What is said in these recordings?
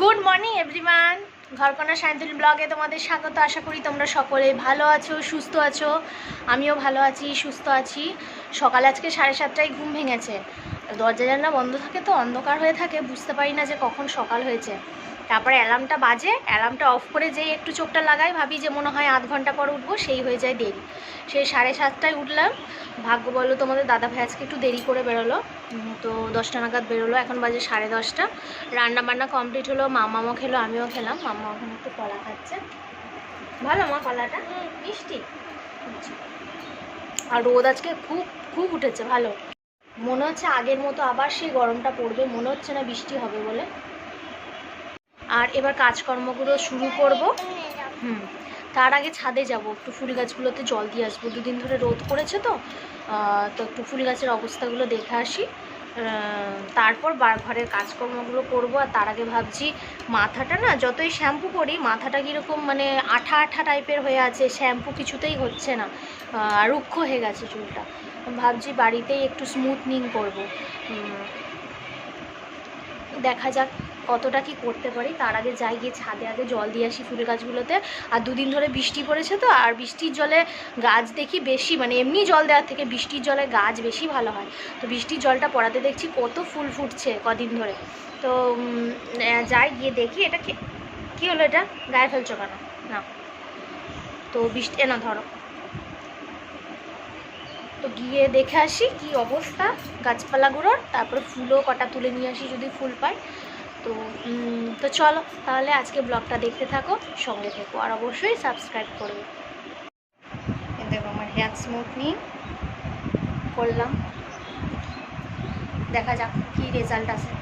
Good morning everyone Ghorkona Sayantani ব্লগে তোমাদের স্বাগত। আশা করি তোমরা সকলে ভালো আছো, সুস্থ আছো। আমিও ভালো আছি, সুস্থ আছি। সকাল আজকে সাড়ে সাতটায় ঘুম ভেঙেছে। দরজা জানলা বন্ধ থাকে তো, অন্ধকার হয়ে থাকে, বুঝতে পারি না যে কখন সকাল হয়েছে। তারপরে অ্যালার্মটা বাজে অ্যালার্মটা অফ করে যেই একটু চোখটা লাগাই ভাবি যে মনে হয় আধ ঘণ্টা পর উঠবো সেই হয়ে যায় দেরি। সেই সাড়ে সাতটায় উঠলাম। ভাগ্য বলল তোমাদের দাদা ভাই আজকে একটু দেরি করে বেরোলো। তো দশটা নাগাদ বেরোলো এখন বাজে সাড়ে দশটা। রান্না বান্না কমপ্লিট হলো মামামও খেলো আমিও খেলাম। মামা ওখানে একটু কলা খাচ্ছে। ভালো মা কলাটা? মিষ্টি। আচ্ছা। আর রোদ আজকে খুব খুব উঠেছে ভালো। মনে হচ্ছে আগের মতো আবার সেই গরমটা পড়বে মনে হচ্ছে না বৃষ্টি হবে বলে। আর এবার কাজকর্মগুলো শুরু করব। হুম, তার আগে ছাদে যাব, একটু ফুল গাছগুলোতে জল দিয়ে আসব। দুদিন ধরে রোদ পড়েছে তো তো একটু ফুল গাছের অবস্থাগুলো দেখে আসি। তারপর বার ঘরের কাজকর্মগুলো করব। আর তার আগে ভাবছি মাথাটা না, যতই শ্যাম্পু করি, মাথাটা কীরকম মানে আঠা আঠা টাইপের হয়ে আছে। শ্যাম্পু কিছুতেই হচ্ছে না রুক্ষ হয়ে গেছে চুলটা। ভাবছি বাড়িতেই একটু স্মুথনিং করব। দেখা যাক কতটা কি করতে পারি? তার আগে যাই গিয়ে ছাদে আগে জল দিয়ে আসি ফুল গাছগুলোতে। আর দুদিন ধরে বৃষ্টি পড়েছে তো, আর বৃষ্টির জলে গাছ দেখি বেশি মানে এমনি জল দেওয়ার থেকে বৃষ্টির জলে গাছ বেশি ভালো হয়। তো বৃষ্টির জলটা পড়াতে দেখছি কত ফুল ফুটছে কদিন ধরে। তো যাই গিয়ে দেখি এটা কি হলো এটা? গায়ে ফেলছো কেন? না তো বৃষ্টি না, ধরো। তো গিয়ে দেখে আসি কি অবস্থা। গাছপালাগুলোর, তারপরে ফুলও কটা তুলে নিয়ে আসি যদি ফুল পাই। তো তো চলো, তাহলে আজকে ব্লগটা দেখতে থাকো, সঙ্গে থেকো, আর অবশ্যই সাবস্ক্রাইব করবে দেখো, আমার হেয়ার স্মুথনিং করলাম। দেখা যাক কী রেজাল্ট আসে।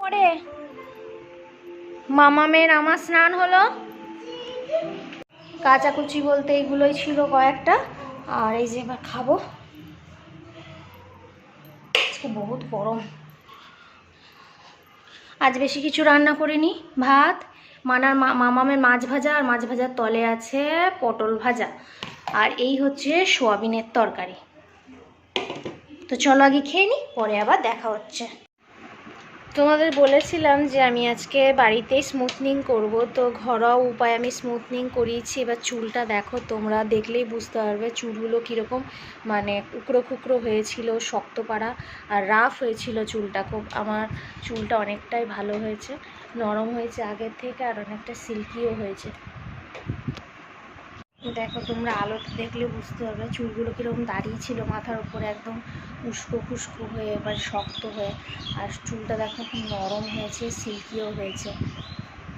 পরে? মামামের আমার স্নান হলো। কাচাকুচি বলতে এগুলোই ছিল কয়েকটা। আর এই যে এবার খাব। আজকে বহুত গরম। আজ বেশি কিছু রান্না করিনি। ভাত, মানার মামামের মাছ ভাজা আর মাছ ভাজার তলে আছে পটল ভাজা। আর এই হচ্ছে সোয়াবিনের তরকারি। তো চলো আগে খেয়ে নিই পরে আবার দেখা হচ্ছে। তোমাদের বলেছিলাম যে আমি আজকে বাড়িতেই স্মুথনিং করব, তো ঘরোয়া উপায় আমি স্মুথনিং করিয়েছি। এবার চুলটা দেখো, তোমরা দেখলেই বুঝতে পারবে চুলগুলো কীরকম মানে কুকরো কুকরো হয়েছিল, শক্ত পাড়া আর রাফ হয়েছিল চুলটা। খুব আমার চুলটা অনেকটাই ভালো হয়েছে, নরম হয়েছে আগের থেকে আর অনেকটা সিল্কিও হয়েছে। দেখো, তোমরা আলোতে দেখলে বুঝতে পারবে চুলগুলো কীরকম দাঁড়িয়ে ছিল, মাথার উপরে একদম উস্কো খুস্কো হয়ে, এবার শক্ত হয়ে। আর চুলটা দেখো খুব নরম হয়েছে, সিল্কিও হয়েছে।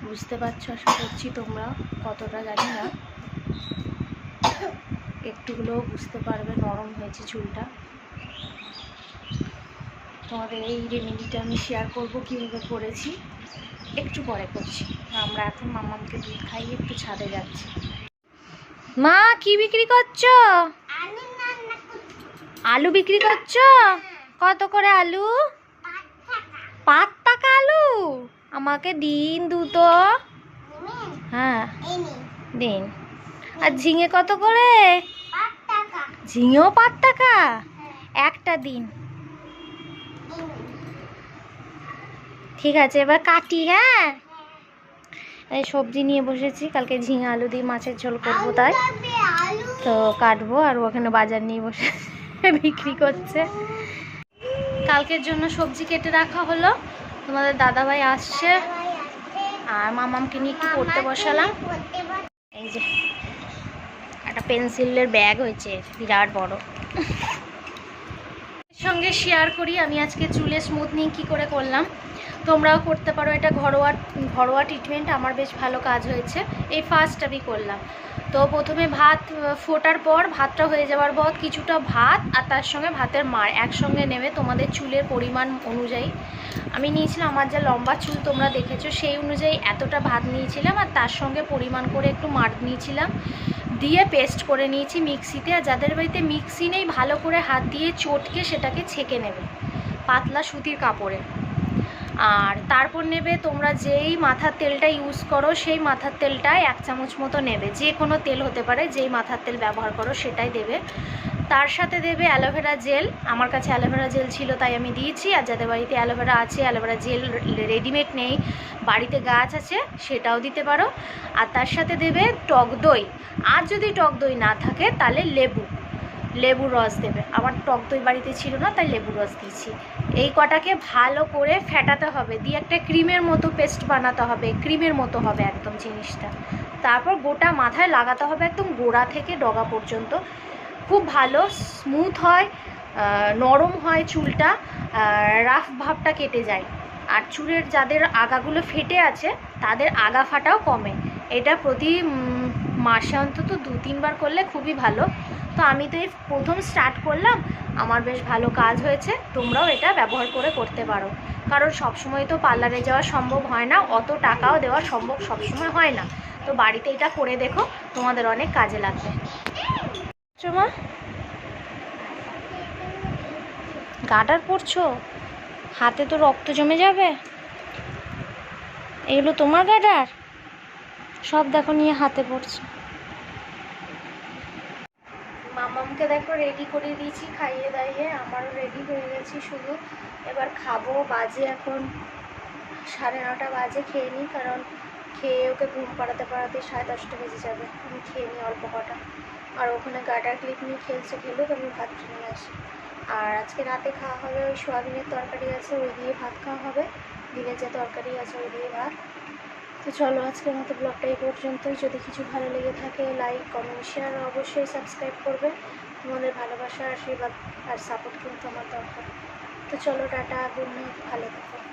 বুঝতে পারছ? আশা করছি তোমরা কতটা জানি না। একটুগুলোও বুঝতে পারবে, নরম হয়েছে চুলটা। তোমাদের এই রেমেডিটা আমি শেয়ার করব কীভাবে করেছি। একটু পরে করছি। আমরা এখন মামাকে দুধ খাইয়ে একটু ছাদে যাচ্ছি। মা কি বিক্রি করছ? আলু বিক্রি করছ? কত করে আলু? পাঁচ টাকা। আলু? আমাকে দিন দুটো। হ্যাঁ। দিন। আর ঝিঙে কত করে? ঝিঙেও পাঁচ টাকা? একটা দিন। ঠিক আছে এবার কাটি হ্যাঁ? এই সবজি নিয়ে বসেছি। কালকে ঝিঙে আলু দিয়ে মাছের ঝোল করব তাই। তো কাটবো আর ওখানে বাজার নিয়ে বসে বিক্রি করছে। কালকের জন্য সবজি কেটে রাখা হলো। তোমাদের দাদাভাই আসছে। আর মামামকে নিয়ে একটু পড়তে বসালাম। এই যে একটা পেন্সিলের ব্যাগ হয়েছে বিরাট বড়। সঙ্গে শেয়ার করি আমি আজকে চুলে স্মুথনিং কি করে করলাম। তোমরাও করতে পারো। এটা ঘরোয়া ঘরোয়া ট্রিটমেন্ট আমার বেশ ভালো কাজ হয়েছে। এই ফার্স্ট আমি করলাম। তো প্রথমে ভাত ফোটার পর ভাতটা হয়ে যাওয়ার পর কিছুটা ভাত আর তার সঙ্গে ভাতের মার একসঙ্গে নেবে তোমাদের চুলের পরিমাণ অনুযায়ী। আমি নিয়েছিলাম আমার যা লম্বা চুল তোমরা দেখেছ, সেই অনুযায়ী এতটা ভাত নিয়েছিলাম আর তার সঙ্গে পরিমাণ করে একটু মার নিয়েছিলাম। দিয়ে পেস্ট করে নিয়েছি মিক্সিতে আর যাদের বাড়িতে মিক্সি নেই, ভালো করে হাত দিয়ে চটকে সেটাকে ছেঁকে নেবে। পাতলা সুতির কাপড়ে। আর তারপর নেবে তোমরা যেই মাথার তেলটা ইউজ করো, সেই মাথার তেলটা এক চামচ মতো নেবে। যে কোনো তেল হতে পারে, যেই মাথার তেল ব্যবহার করো, সেটাই দেবে। তার সাথে দেবে অ্যালোভেরা জেল। আমার কাছে অ্যালোভেরা জেল ছিল, তাই আমি দিয়েছি। আর যাদের বাড়িতে অ্যালোভেরা আছে, অ্যালোভেরা জেল রেডিমেড নেই, বাড়িতে গাছ আছে, সেটাও দিতে পারো। আর তার সাথে দেবে টক দই। আর যদি টক দই না থাকে, তাহলে লেবু। লেবুর রস দেবে। আমার টক দই বাড়িতে ছিল না, তাই লেবুর রস দিয়েছি। এই কটাকে ভালো করে ফেটাতে হবে। দিয়ে একটা ক্রিমের মতো পেস্ট বানাতে হবে। ক্রিমের মতো হবে একদম জিনিসটা। তারপর গোটা মাথায় লাগাতে হবে একদম গোড়া থেকে ডগা পর্যন্ত। খুব ভালো স্মুথ হয় নরম হয় চুলটা রাফ ভাবটা কেটে যায়। আর চুলের যাদের আগাগুলো ফেটে আছে, তাদের আগা ফাটাও কমে। এটা প্রতি মাসে অন্তত দু তিনবার করলে খুবই ভালো। তো আমি তো এই প্রথম স্টার্ট করলাম। আমার বেশ ভালো কাজ হয়েছে। তোমরাও এটা ব্যবহার করে করতে পারো। কারণ সবসময় তো পার্লারে যাওয়া সম্ভব হয় না। অত টাকাও দেওয়া সম্ভব সবসময় হয় না। তো বাড়িতে এটা করে দেখো, তোমাদের অনেক কাজে লাগবে। মা। গাডার পড়ছো হাতে তো রক্ত জমে যাবে। এগুলো তোমার গাডার? সব দেখো নিয়ে হাতে পড়ছে মামামকে দেখো রেডি করে দিয়েছি, খাইয়ে দাইয়ে, আমারও রেডি হয়ে গেছি শুধু। এবার খাব, বাজে এখন সাড়ে নটা বাজে, খেয়ে নিই, কারণ খেয়ে ওকে ঘুম পাড়াতে পাড়াতে সাড়ে দশটা বেজে যাবে। আমি খেয়ে নিই অল্প কটা। আর ওখানে গাডার ক্লিপ নিয়ে খেলছে খেলুক, আমি ভাত নিয়ে আসি। আর আজকে রাতে খাওয়া হবে ওই সোয়াবিনের তরকারি আছে, ওই দিয়ে ভাত খাওয়া হবে। দিনের যে তরকারি আছে, ওই দিয়ে ভাত। তো চলো আজকের মতো ব্লগটা এই পর্যন্তই। যদি কিছু ভালো লেগে থাকে লাইক কমেন্ট শেয়ার অবশ্যই সাবস্ক্রাইব করবে। তোমাদের ভালোবাসা, আশীর্বাদ আর সাপোর্ট কিন্তু আমার দরকার। তো চলো টাটা, গুড নাইট ভালো থাকো।